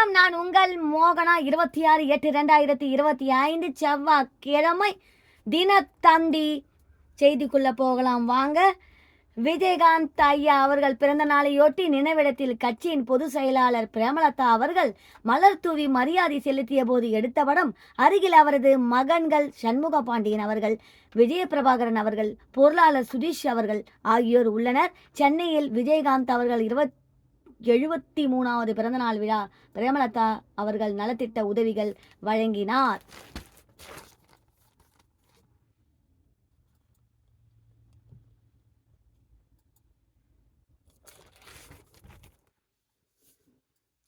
வணக்கம் நான் உங்கள் மோகனா இருபத்தி ஆறு எட்டு ரெண்டாயிரத்தி இருபத்தி ஐந்து செவ்வாய்க்கிழமை தினத்தந்தி செய்திக்குள்ள போகலாம். வாங்க. விஜயகாந்த் ஐயா அவர்கள் பிறந்த நாளையொட்டி நினைவிடத்தில் கட்சியின் பொதுச் செயலாளர் பிரேமலதா அவர்கள் மலர் தூவி மரியாதை செலுத்திய போது எடுத்த படம் அருகில் அவரது மகன்கள் சண்முக பாண்டியன் அவர்கள் விஜய பிரபாகரன் அவர்கள் பொருளாளர் சுதீஷ் அவர்கள் ஆகியோர் உள்ளனர். சென்னையில் விஜயகாந்த் அவர்கள் இருபத் எழுபத்தி மூணாவது பிறந்தநாள் விழா பிரேமலதா அவர்கள் நலத்திட்ட உதவிகள் வழங்கினார்.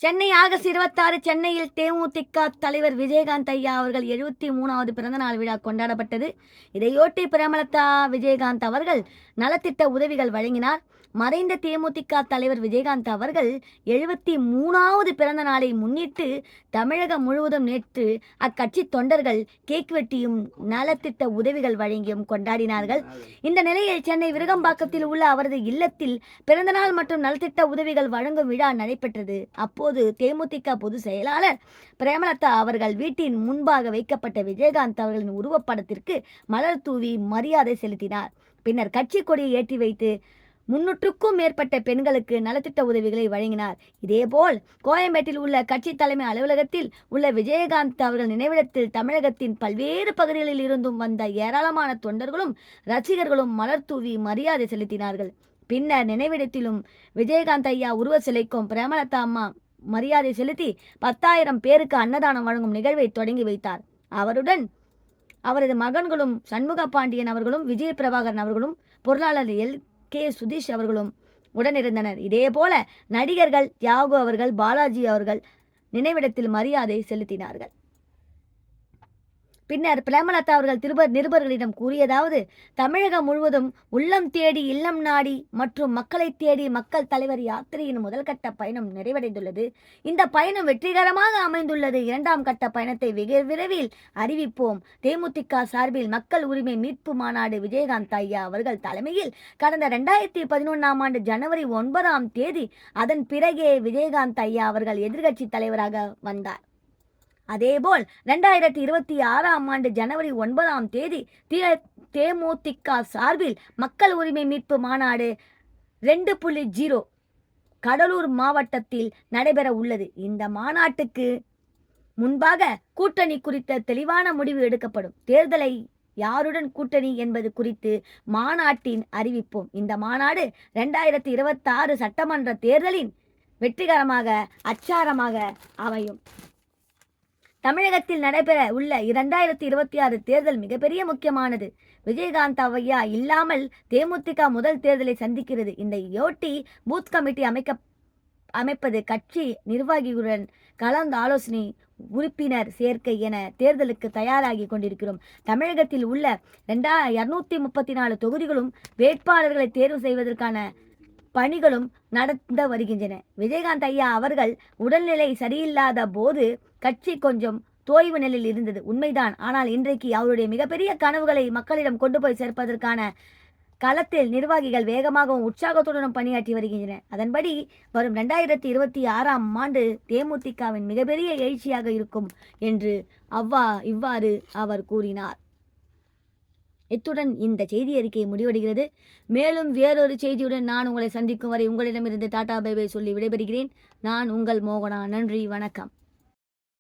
சென்னை ஆகஸ்ட் இருபத்தாறு சென்னையில் தேமுதிக தலைவர் விஜயகாந்த் ஐயா அவர்கள் எழுபத்தி மூணாவது பிறந்தநாள் விழா கொண்டாடப்பட்டது. இதையொட்டி பிரேமலதா விஜயகாந்த் அவர்கள் நலத்திட்ட உதவிகள் வழங்கினார். மறைந்த தேமுதிக தலைவர் விஜயகாந்த் அவர்கள் எழுபத்தி மூணாவது பிறந்த நாளை முன்னிட்டு தமிழகம் முழுவதும் நேற்று அக்கட்சி தொண்டர்கள் கேக் வெட்டியும் நலத்திட்ட உதவிகள் வழங்கியும் கொண்டாடினார்கள். இந்த நிலையில் சென்னை விருகம்பாக்கத்தில் உள்ள அவரது இல்லத்தில் பிறந்தநாள் மற்றும் நலத்திட்ட உதவிகள் வழங்கும் விழா நடைபெற்றது. அப்போது தேமுதிக பொதுச் செயலாளர் பிரேமலதா அவர்கள் வீட்டின் முன்பாக வைக்கப்பட்ட விஜயகாந்த் அவர்களின் உருவப்படத்திற்கு மலர் தூவி மரியாதை செலுத்தினார். பின்னர் கட்சி கொடியை ஏற்றி வைத்து முன்னூற்றுக்கும் மேற்பட்ட பெண்களுக்கு நலத்திட்ட உதவிகளை வழங்கினார். இதேபோல் கோயம்பேட்டில் உள்ள கட்சி தலைமை அலுவலகத்தில் உள்ள விஜயகாந்த் அவர்கள் நினைவிடத்தில் தமிழகத்தின் பல்வேறு பகுதிகளில் இருந்தும் வந்த ஏராளமான தொண்டர்களும் ரசிகர்களும் மலர் தூவி மரியாதை செலுத்தினார்கள். பின்னர் நினைவிடத்திலும் விஜயகாந்த் ஐயா உருவ சிலைக்கும் பிரேமலதா அம்மா மரியாதை செலுத்தி பத்தாயிரம் பேருக்கு அன்னதானம் வழங்கும் நிகழ்வை தொடங்கி வைத்தார். அவருடன் அவரது மகன்களும் சண்முக பாண்டியன் அவர்களும் விஜய பிரபாகரன் அவர்களும் பொருளாளர் எல். கே. சுதீஷ் அவர்களும் உடனிருந்தனர். இதேபோல நடிகர்கள் தியாகு அவர்கள் பாலாஜி அவர்கள் நினைவிடத்தில் மரியாதை செலுத்தினார்கள். பின்னர் பிரேமலதா அவர்கள் திருப நிருபர்களிடம் கூறியதாவது தமிழகம் முழுவதும் உள்ளம் தேடி இல்லம் நாடி மற்றும் மக்களை தேடி மக்கள் தலைவர் யாத்திரையின் முதல் கட்ட பயணம் நிறைவடைந்துள்ளது. இந்த பயணம் வெற்றிகரமாக அமைந்துள்ளது. இரண்டாம் கட்ட பயணத்தை வெகு விரைவில் அறிவிப்போம். தேமுதிக சார்பில் மக்கள் உரிமை மீட்பு மாநாடு விஜயகாந்த் ஐயா அவர்கள் தலைமையில் கடந்த ரெண்டாயிரத்தி பதினொன்றாம் ஆண்டு ஜனவரி ஒன்பதாம் தேதி அதன் பிறகே விஜயகாந்த் ஐயா அவர்கள் எதிர்கட்சி தலைவராக வந்தார். அதேபோல் ரெண்டாயிரத்தி இருபத்தி ஆறாம் ஆண்டு ஜனவரி ஒன்பதாம் தேதி தேமுதிக சார்பில் மக்கள் உரிமை மீட்பு மாநாடு ரெண்டு புள்ளி ஜீரோ கடலூர் மாவட்டத்தில் நடைபெற உள்ளது. இந்த மாநாட்டுக்கு முன்பாக கூட்டணி குறித்த தெளிவான முடிவு எடுக்கப்படும். தேர்தலை யாருடன் கூட்டணி என்பது குறித்து மாநாட்டின் அறிவிப்போம். இந்த மாநாடு ரெண்டாயிரத்தி இருபத்தாறு சட்டமன்ற தேர்தலின் வெற்றிகரமாக அச்சாரமாக அமையும். தமிழகத்தில் நடைபெற உள்ள இரண்டாயிரத்தி இருபத்தி ஆறு தேர்தல் மிகப்பெரிய முக்கியமானது. விஜயகாந்த் ஐயா இல்லாமல் தேமுதிக முதல் தேர்தலை சந்திக்கிறது. இந்த யோட்டி பூத் கமிட்டி அமைக்க அமைப்பது கட்சி நிர்வாகிகளுடன் கலந்து ஆலோசனை உறுப்பினர் சேர்க்கை என தேர்தலுக்கு தயாராகி கொண்டிருக்கிறோம். தமிழகத்தில் உள்ள ரெண்டா இரநூத்தி முப்பத்தி நாலு தொகுதிகளும் வேட்பாளர்களை தேர்வு செய்வதற்கான பணிகளும் நடந்து வருகின்றன. விஜயகாந்த் ஐயா அவர்கள் உடல்நிலை சரியில்லாத போது கட்சி கொஞ்சம் தோய்வு நிலையில் இருந்தது. உண்மைதான். ஆனால் இன்றைக்கு அவருடைய மிகப்பெரிய கனவுகளை மக்களிடம் கொண்டு போய் சேர்ப்பதற்கான களத்தில் நிர்வாகிகள் வேகமாகவும் உற்சாகத்துடனும் பணியாற்றி வருகின்றனர். அதன்படி வரும் ரெண்டாயிரத்தி இருபத்தி ஆறாம் ஆண்டு தேமுதிகவின் மிகப்பெரிய எழுச்சியாக இருக்கும் என்று அவ்வா இவ்வாறு அவர் கூறினார். இத்துடன் இந்த செய்தி அறிக்கை முடிவடைகிறது. மேலும் வேறொரு செய்தியுடன் நான் உங்களை சந்திக்கும் வரை உங்களிடமிருந்து டாடா பைபை சொல்லி விடைபெறுகிறேன். நான் உங்கள் மோகனா. நன்றி. வணக்கம்.